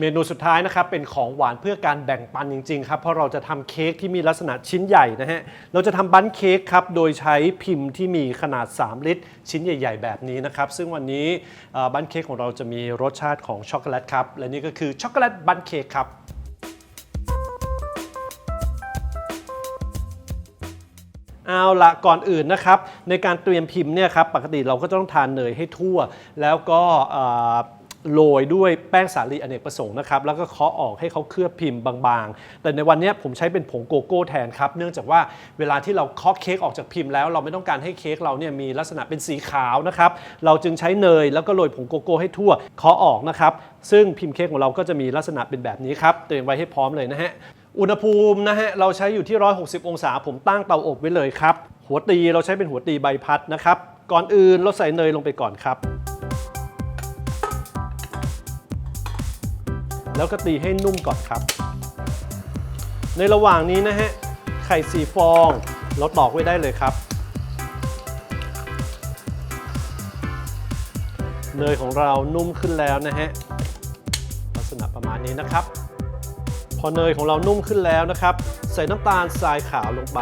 เมนูสุดท้ายนะครับเป็นของหวานเพื่อการแบ่งปันจริงๆครับเพราะเราจะทำเค้กที่มีลักษณะชิ้นใหญ่นะฮะเราจะทำบั้นเค้กครับโดยใช้พิมพ์ที่มีขนาด 3 ลิตร ชิ้นใหญ่ ๆ แบบนี้นะครับซึ่งวันนี้เอ่อบั้นเค้กของเราจะมีรสชาติของช็อกโกแลตครับและนี่ก็คือช็อกโกแลตบั้นเค้กครับ เอาละก่อนอื่นนะครับในการเตรียมพิมพ์เนี่ยครับปกติเราก็ต้องทานเนยให้ทั่ว แล้วก็เอ่อ โรยด้วยแป้งสาลีอเนกประสงค์นะครับ แล้วก็เคาะออกให้เขาเคลือบพิมพ์บางๆ แต่ในวันนี้ผมใช้เป็นผงโกโก้แทนครับ เนื่องจากว่าเวลาที่เราเคาะเค้กออกจากพิมพ์แล้วเราไม่ต้องการให้เค้กเราเนี่ยมีลักษณะเป็นสีขาวนะครับ เราจึงใช้เนยแล้วก็โรยผงโกโก้ให้ทั่วเคาะออกนะครับ ซึ่งพิมพ์เค้กของเราก็จะมีลักษณะเป็นแบบนี้ครับ เตรียมไว้ให้พร้อมเลยนะฮะ อุณหภูมินะฮะเราใช้อยู่ที่ 160 องศา ผมตั้งเตาอบไว้เลยครับ หัวตีเราใช้เป็นหัวตีใบพัดนะครับ ก่อนอื่นเราใส่เนยลงไปก่อนครับ แล้วก็ตีให้นุ่มก่อนครับ ในระหว่างนี้นะฮะ ไข่สีฟองเราตอกไว้ได้เลยครับ เนยของเรานุ่มขึ้นแล้วนะฮะ ลักษณะประมาณนี้นะครับ พอเนยของเรานุ่มขึ้นแล้วนะครับ ใส่น้ำตาลทรายขาวลงไป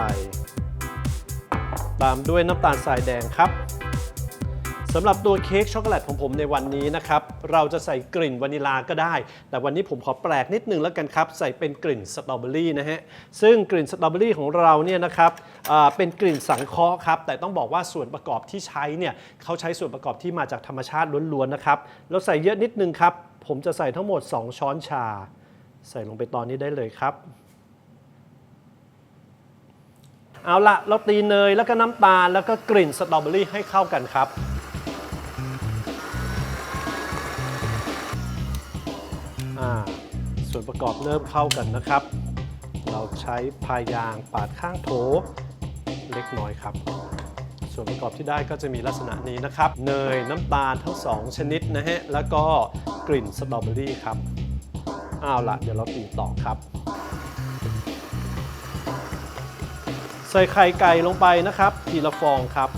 ตามด้วยน้ำตาลทรายแดงครับ สำหรับตัวเค้กช็อกโกแลตของผมในวันนี้นะครับ เราจะใส่กลิ่นวานิลาก็ได้ แต่วันนี้ผมขอแปลกนิดนึงแล้วกันครับ ใส่เป็นกลิ่นสตรอเบอรี่นะฮะ ซึ่งกลิ่นสตรอเบอรี่ของเราเนี่ยนะครับเป็นกลิ่นสังเคราะห์ครับ แต่ต้องบอกว่าส่วนประกอบที่ใช้เนี่ยเขาใช้ส่วนประกอบที่มาจากธรรมชาติล้วนๆนะครับ เราใส่เยอะนิดนึงครับ ผมจะใส่ทั้งหมด 2 ช้อนชา ใส่ลงไปตอนนี้ได้เลยครับเอาละเราตีเนยแล้วก็น้ำตาลแล้วก็กลิ่นสตรอเบอรี่ให้เข้ากันครับ อ่าส่วนประกอบเริ่มเข้ากันนะครับ เราใช้พายางปาดข้างโถเล็กน้อยครับ ส่วนประกอบที่ได้ก็จะมีลักษณะนี้นะครับ เนยน้ำตาลทั้งสองชนิดนะฮะ แล้วก็กลิ่นสตรอเบอรี่ครับเอาละเดี๋ยวเราตีต่อครับ ใส่ไข่ไก่ลงไปนะครับ ทีละฟองครับ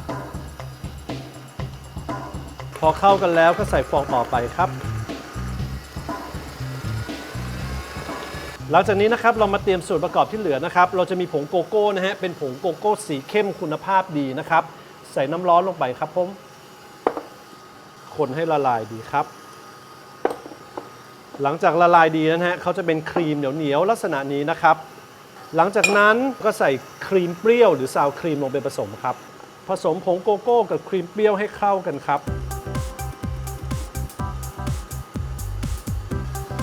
พอเข้ากันแล้วก็ใส่ฟองต่อไปครับ หลังจากนี้นะครับเรามาเตรียมส่วนประกอบที่เหลือนะครับ เราจะมีผงโกโก้นะฮะเป็นผงโกโก้สีเข้มคุณภาพดีนะครับ ใส่น้ำร้อนลงไปครับผมคนให้ละลายดีครับ หลังจากละลายดีนะฮะเขาจะเป็นครีมเหนียวๆลักษณะนี้นะครับ หลังจากนั้นก็ใส่ครีมเปรี้ยวหรือซาวครีมลงไปผสมครับ ผสมผงโกโก้กับครีมเปรี้ยวให้เข้ากันครับ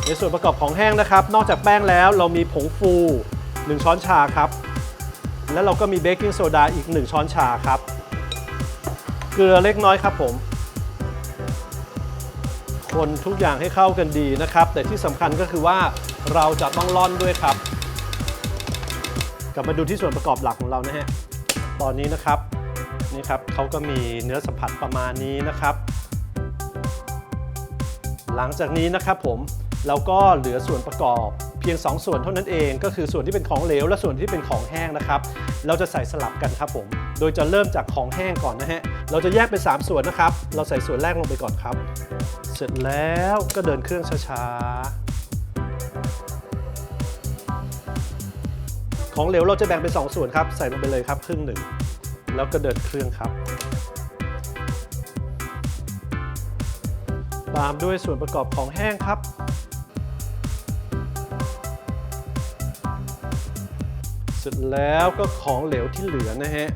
ในส่วนประกอบของแห้งนะครับ นอกจากแป้งแล้วเรามีผงฟู 1 ช้อนชาครับ แล้วเราก็มีเบกกิ้งโซดาอีก 1 ช้อนชาครับ เกลือเล็กน้อยครับผม คนทุกอย่างให้เข้ากันดีนะครับ แต่ที่สำคัญก็คือว่าเราจะต้องร่อนด้วยครับ กลับมาดูที่ส่วนประกอบหลักของเรานะฮะ ตอนนี้นะครับนี่ครับเขาก็มีเนื้อสัมผัสประมาณนี้นะครับ หลังจากนี้นะครับผม เราก็เหลือส่วนประกอบเพียง 2 ส่วนเท่านั้นเอง ก็คือส่วนที่เป็นของเหลว และส่วนที่เป็นของแห้งนะครับ เราจะใส่สลับกันครับผม โดยจะเริ่มจากของแห้งก่อนนะฮะ เราจะแยกเป็น 3 ส่วนนะครับ เราใส่ส่วนแรกลงไปก่อนครับ เสร็จแล้วก็เดินเครื่องช้าๆ ของเหลวเราจะแบ่งเป็น 2 ส่วนครับ ใส่ลงไปเลยครับครึ่งหนึ่ง แล้วก็เดินเครื่องครับตามด้วยส่วนประกอบของแห้งครับ เสร็จแล้วก็ของเหลวที่เหลือนะฮะ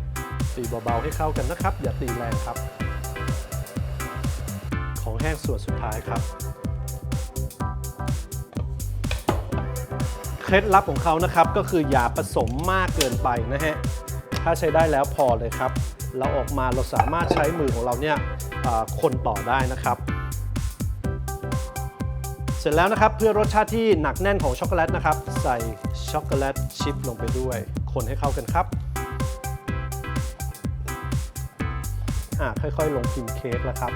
ตีเบาๆให้เข้ากันนะครับ อย่าตีแรงครับ ของแห้งส่วนสุดท้ายครับเคล็ดลับของเขานะครับก็คืออย่าผสมมากเกินไปนะฮะถ้าใช้ได้แล้วพอเลยครับ เราออกมาเราสามารถใช้มือของเราเนี่ยคนต่อได้นะครับ ร็จแล้วนะครับเพื่อรสชาติที่หนักแน่นของช็อกโกแลตนะครับ ใส่ช็อกโกแลตชิพลงไปด้วย คนให้เข้ากันครับอ่าค่อยๆ ลงพิมพ์เค้กแล้วครับ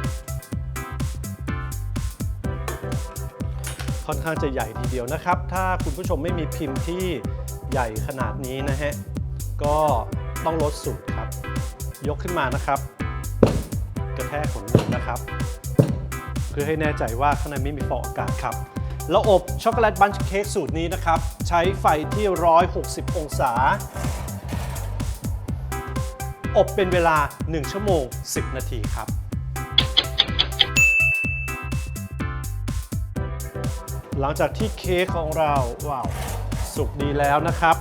ค่อนข้างจะใหญ่ทีเดียวนะครับ ถ้าคุณผู้ชมไม่มีพิมพ์ที่ใหญ่ขนาดนี้นะฮะก็ต้องลดสูตรครับ ยกขึ้นมานะครับ กระแทกขนมือนะครับ เพื่อให้แน่ใจว่าข้างในไม่มีฟองอากาศครับเราอบช็อกโกแลตบันช์เค้กสูตรนี้นะครับ ใช้ไฟที่ 160 องศา อบเป็นเวลา 1 ชั่วโมง 10 นาทีครับหลังจากที่เค้กของเราว้าวสุกดีแล้วนะครับ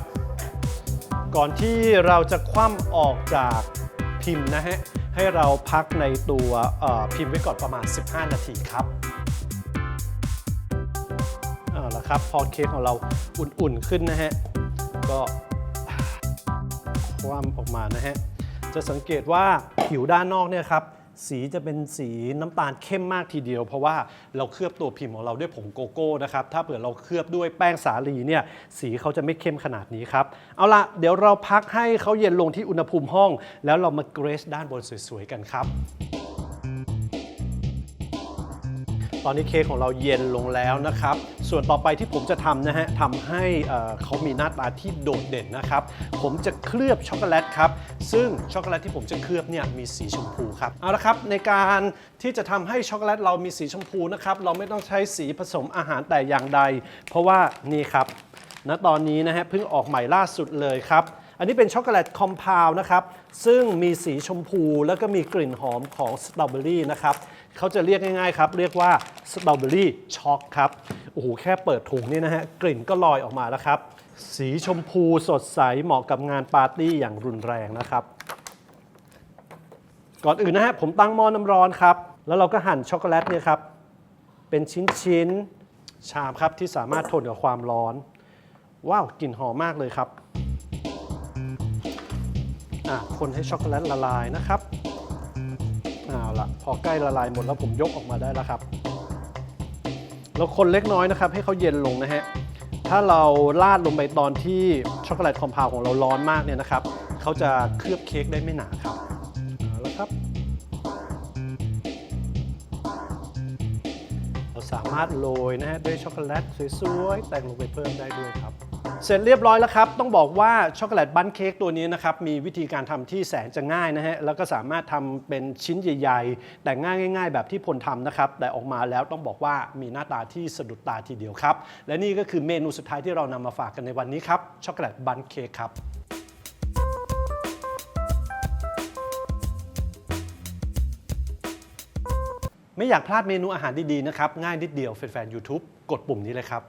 ก่อนที่เราจะคว่ำออกจากพิมพ์นะฮะ ให้เราพักในตัวพิมพ์ไว้ก่อนประมาณ 15 นาทีครับเอาละครับพอเค้กของเราอุ่นๆขึ้นนะฮะก็คว่ำออกมานะฮะจะสังเกตว่าผิวด้านนอกเนี่ยครับ สีจะเป็นสีน้ำตาลเข้มมากทีเดียว เพราะว่าเราเคลือบตัวพิมพ์ของเราด้วยผงโกโก้นะครับ ถ้าเผื่อเราเคลือบด้วยแป้งสาลีเนี่ยสีเขาจะไม่เข้มขนาดนี้ครับ เอาละเดี๋ยวเราพักให้เขาเย็นลงที่อุณหภูมิห้อง แล้วเรามาเกรสด้านบนสวยๆกันครับ ตอนนี้เค้กของเราเย็นลงแล้วนะครับ ส่วนต่อไปที่ผมจะทำนะฮะทำให้เขามีหน้าตาที่โดดเด่นนะครับ ผมจะเคลือบช็อกโกแลตครับ ซึ่งช็อกโกแลตที่ผมจะเคลือบเนี่ยมีสีชมพูครับ เอาละครับในการที่จะทำให้ช็อกโกแลตเรามีสีชมพูนะครับ เราไม่ต้องใช้สีผสมอาหารแต่อย่างใด เพราะว่านี่ครับ ณตอนนี้นะฮะเพิ่งออกใหม่ล่าสุดเลยครับ อันนี้เป็นช็อกโกแลตคอมเพลนะครับ ซึ่งมีสีชมพูแล้วก็มีกลิ่นหอมของสตรอเบอรี่นะครับเขาจะเรียกง่ายๆครับ เรียกว่าสตรอเบอรี่ช็อกครับโอ้โหแค่เปิดถุงนี่นะฮะกลิ่นก็ลอยออกมาแล้วครับ สีชมพูสดใสเหมาะกับงานปาร์ตี้อย่างรุนแรงนะครับ ก่อนอื่นนะฮะผมตั้งหม้อน้ำร้อนครับ แล้วเราก็หั่นช็อกโกแลตเนี่ยครับเป็นชิ้นๆชามครับที่สามารถทนกับความร้อน ว้าวกลิ่นหอมมากเลยครับอะคนให้ช็อกโกแลตละลายนะครับเอาละพอใกล้ละลายหมดแล้วผมยกออกมาได้แล้วครับแล้วคนเล็กน้อยนะครับ ให้เขาเย็นลงนะฮะถ้าเราลาดลงไปตอนที่ช็อกโกแลตคอมเพลของเราร้อนมากเนี่ยนะครับเขาจะเคลือบเค้กได้ไม่หนาครับเอาละครับ เราสามารถโรยนะฮะด้วยช็อกโกแลตสวยๆแต่งลงไปเพิ่มได้ด้วยครับ เสร็จเรียบร้อยแล้วครับ ต้องบอกว่าช็อกโกแลตบันเค้กตัวนี้นะครับ มีวิธีการทำที่แสนจะง่ายนะฮะ แล้วก็สามารถทำเป็นชิ้นใหญ่ ๆ แต่ง่ายง่าย ๆ แบบที่พลทำนะครับ แต่ออกมาแล้วต้องบอกว่ามีหน้าตาที่สะดุดตาทีเดียวครับ และนี่ก็คือเมนูสุดท้ายที่เรานำมาฝากกันในวันนี้ครับช็อกโกแลตบันเค้กครับไม่อยากพลาดเมนูอาหารดีๆนะครับ ง่ายนิดเดียวแฟนๆ YouTube กดปุ่มนี้เลยครับ